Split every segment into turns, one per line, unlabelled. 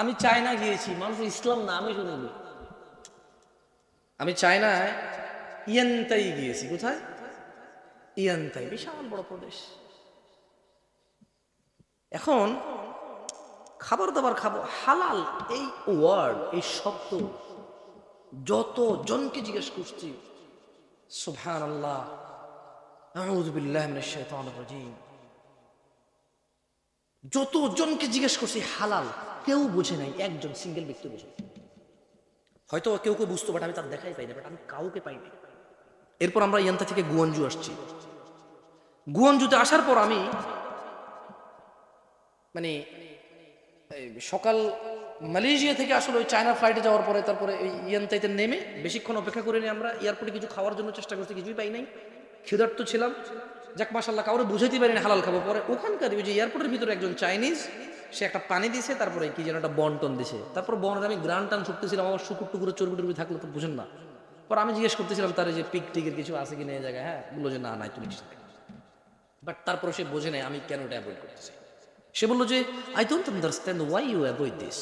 আমি চায়না গিয়েছি। মানুষ ইসলাম না, আমি শুনব আমি চায়নায় ইয়ান্তাই গিয়েছি। কোথায়? ইয়ান্তাই, বিশাল বড় প্রদেশ। এখন খাবার দাবার খাব। হালাল এই ওয়ার্ড এই শব্দ, যত জনকে জিজ্ঞেস করছি সুবহান আল্লাহ যত জনকে জিজ্ঞেস করছি, হালাল। কেউ বুঝে নাই, একজন সিঙ্গেল ব্যক্তি বুঝে হয়তো কেউ কেউ বুঝতো বাট আমি তার দেখাই পাই না বাট আমি কাউকে পাই না এরপর আমরা ইয়ান্তা থেকে গুয়াঞ্জু আসছি। গুয়াঞ্জুতে আসার পর আমি মানে সকাল মালয়েশিয়া থেকে আসলে ওই চায়না ফ্লাইটে যাওয়ার পরে, তারপরে ইয়ান্তাইতে নেমে বেশিক্ষণ অপেক্ষা করিনি আমরা এয়ারপোর্টে কিছু খাওয়ার জন্য চেষ্টা করছি, কিছুই পাই নাই। ক্ষুধার্ত ছিলাম। যাক মাসাল্লাহ কাউরে বুঝাইতে পারি না হালাল খাব। পরে ওখানকার ওই যে এয়ারপোর্টের ভিতরে একজন চাইনিজ সে একটা পানি দিছে, তারপরে কি যেন একটা বন্টন দিছে। তারপর বনের আমি গ্রান টান ছুটতেছিলাম আমার শুকুর টুকুরে চর্বি টর্বি থাকলে তো বুঝেন না। পর আমি জিজ্ঞেস করতেছিলাম তার যে পিক টিকের কিছু আছে কিনা এই জায়গায় হ্যাঁ? বলল যে না, নাই, তুমি বাট তারপরে সে বোঝে নাই আমি কেন এটা অ্যাভয়েড করতেছি। সে বলল যে I don't understand why you avoid this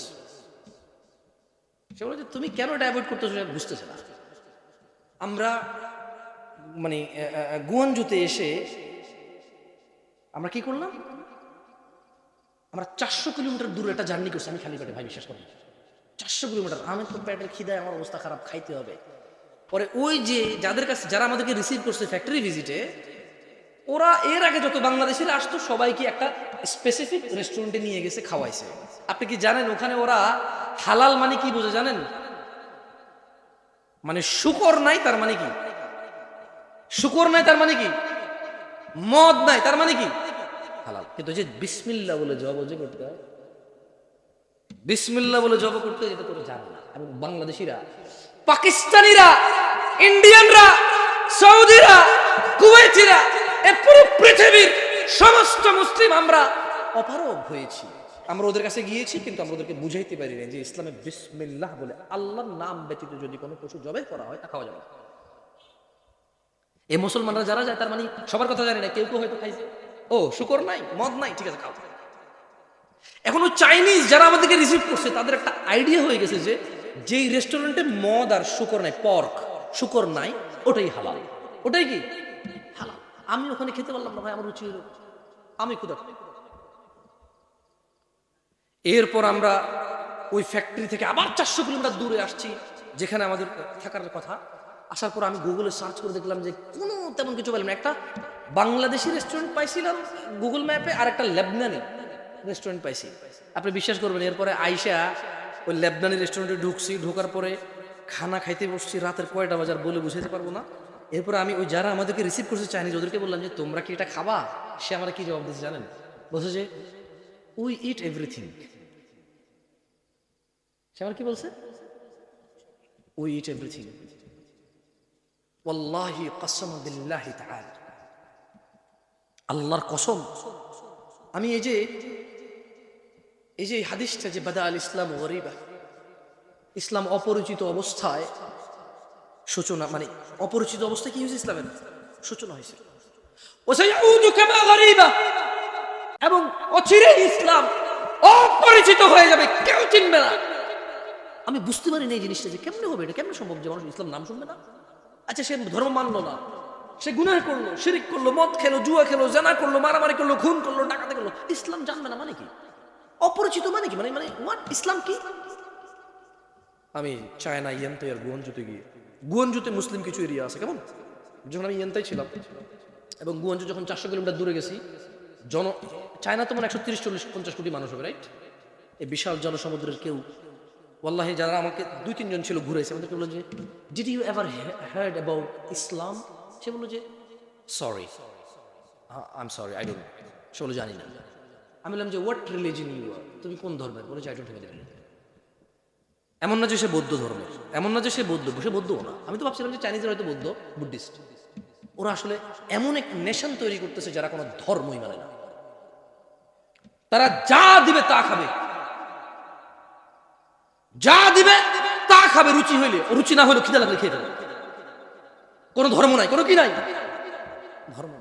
সে বলল যে, তুমি কেন এটা অ্যাভয়েড করতেছো সেটা বুঝতেছে না। আমরা মানে গুয়ানজুতে এসে আমরা কি করলাম? আমরা চারশো কিলোমিটার দূরে একটা জার্নি করছি, আমি খালি পেটে ভাই, বিশ্বাস করি চারশো কিলোমিটার, আমি তো পেটের খিদায় আমার অবস্থা খারাপ, খাইতে হবে। পরে ওই যে যাদের কাছে, যারা আমাদেরকে রিসিভ করছে ফ্যাক্টরি ভিজিটে ওরা এর আগে যত বাংলাদেশিরা আসতো, সবাইকে একটা স্পেসিফিক রেস্টুরেন্টে নিয়ে গেছে, খাওয়াইছে। আপনি কি জানেন, ওখানে ওরা হালাল মানে কি বোঝে জানেন? মানে শুকর নাই, তার মানে কি? শুকর নাই, তার মানে কি? মদ নাই, তার মানে কি? হালাল। কিন্তু যে বিসমিল্লা বলে জব যে করতে হয় বিসমিল্লা বলে জব করতে এটা তোরা জানে না। এবং বাংলাদেশিরা পাকিস্তানিরা ইন্ডিয়ানরা সৌদিরা কুয়েতিরা এ পুরো পৃথিবীর সমস্ত মুসলিম আমরা অপারগ হয়েছি। আমরা ওদের কাছে গিয়েছি কিন্তু আমরা ওদেরকে বুঝাইতে পারি না যে ইসলামে বিসমিল্লাহ বলে আল্লাহর নাম ব্যতীত যদি কোনো পশু জবাই করা হয় তা খাওয়া যাবে না। এই মুসলমানরা যারা যায় তার মানে সবার কথা জানি না কেউ কেউ হয়তো খাইছে। ও, শুকর নাই, মদ নাই, ঠিক আছে, খাও। এখন চাইনিজ যারা আমাদেরকে রিসিভ করছে, তাদের একটা আইডিয়া হয়ে গেছে যে যেই রেস্টুরেন্টে মদ আর শুকর নাই পর্ক শুকর নাই, ওটাই হালাল। ওটাই কি? হালাল। আমি ওখানে খেতে পারলাম না ভাই, আমার রুচি হলো। আমি ক্ষুধার্ত। এরপর আমরা ওই ফ্যাক্টরি থেকে আবার চারশো কিলোমিটার দূরে আসছি, যেখানে আমাদের থাকার কথা। আসার পর আমি গুগলে সার্চ করে দেখলাম যে কোনো তেমন কিছু পেলাম একটা বাংলাদেশি রেস্টুরেন্ট পাইছিলাম গুগল ম্যাপে আর একটা লেবনানি রেস্টুরেন্ট পাইছি। আপনি বিশ্বাস করবেন, এরপরে আইসা ওই লেবনানি রেস্টুরেন্টে ঢুকছি, ঢোকার পরে খানা খাইতে বসছি, রাতের কয়টা বাজার বলে বুঝাইতে পারব না। এরপরে আমি ওই যারা আমাদেরকে রিসিভ করছে চাইনিজ ওদেরকে বললাম যে, তোমরা কি এটা খাবা? সে আমার কি জবাব দিচ্ছে জানেন? বলছে যে উই ইট এভরিথিং সে আমার কি বলছে? উই ইট এভরিথিং ওয়াল্লাহি কসম বিল্লাহি আল্লাহর কসম। আমি এই যে এই যে হাদিসটা যে বাদা আল ইসলাম গরিবা, ইসলাম অপরিচিত অবস্থায় সূচনা মানে অপরিচিত অবস্থায় কি হয়েছে ইসলামের? সূচনা হয়েছে। এবং অচিরে ইসলাম অপরিচিত হয়ে যাবে, কেউ চিনবে না। আমি বুঝতে পারি না এই জিনিসটা যে কেমনে হবে, এটা কেমনে সম্ভব যে মানুষ ইসলাম নাম শুনবে না? আচ্ছা সে ধর্ম মানলো না। সে গুনাহ করল, শিরিক করল, মদ খেলো, জুয়া খেলো, জানা করল, মারামারি করল খুন করল, ডাকাতে করল। ইসলাম জানবে না মানে কি? অপরিচিত মানে কি? মানে মানে হোয়াট ইসলাম কি? আমি চায়না ইয়েন্তাই আর গুয়ানজুতে গিয়ে, গুয়ানজুতে মুসলিম কিছু এরিয়া আছে, কেমন? যখন আমি ইয়েন্তাই ছিলাম, এবং গুয়ানজু যখন চারশো কিলোমিটার দূরে গেছি, জন, চায়না তো মানে একশো তিরিশ, চল্লিশ, পঞ্চাশ কোটি মানুষ হবে রাইট এই বিশাল জনসমুদ্রের কেউ, ওয়াল্লাহি, যারা আমাকে দুই, তিনজন ছিল ঘুরেছে আমাদেরকে বলল যে did you ever heard about Islam সে বলল যে sorry I am sorry I don't সে বলল, জানি না। আমি বললাম যে হোয়াট রিলিজন ইউ আর তুমি কোন ধর্মের? বলে যে আই ডোন্ট হ্যাভ এমন না যে সে বৌদ্ধ ধর্ম এমন না যে সে বৌদ্ধ, সে বৌদ্ধও না। আমি তো ভাবছিলাম যে চাইনিজের হয়তো বৌদ্ধ বুদ্ধিস্ট ওরা আসলে এমন এক নেশন তৈরি করতেছে যারা কোনো ধর্মই মানে না। তারা যা দিবে তা খাবে। যা দিবে তা খাবে, রুচি হইলে, রুচি না হইলে খিদে লাগলে খেয়ে ফেলবে। কোনো ধর্ম নাই কোনো কি নাই ধর্ম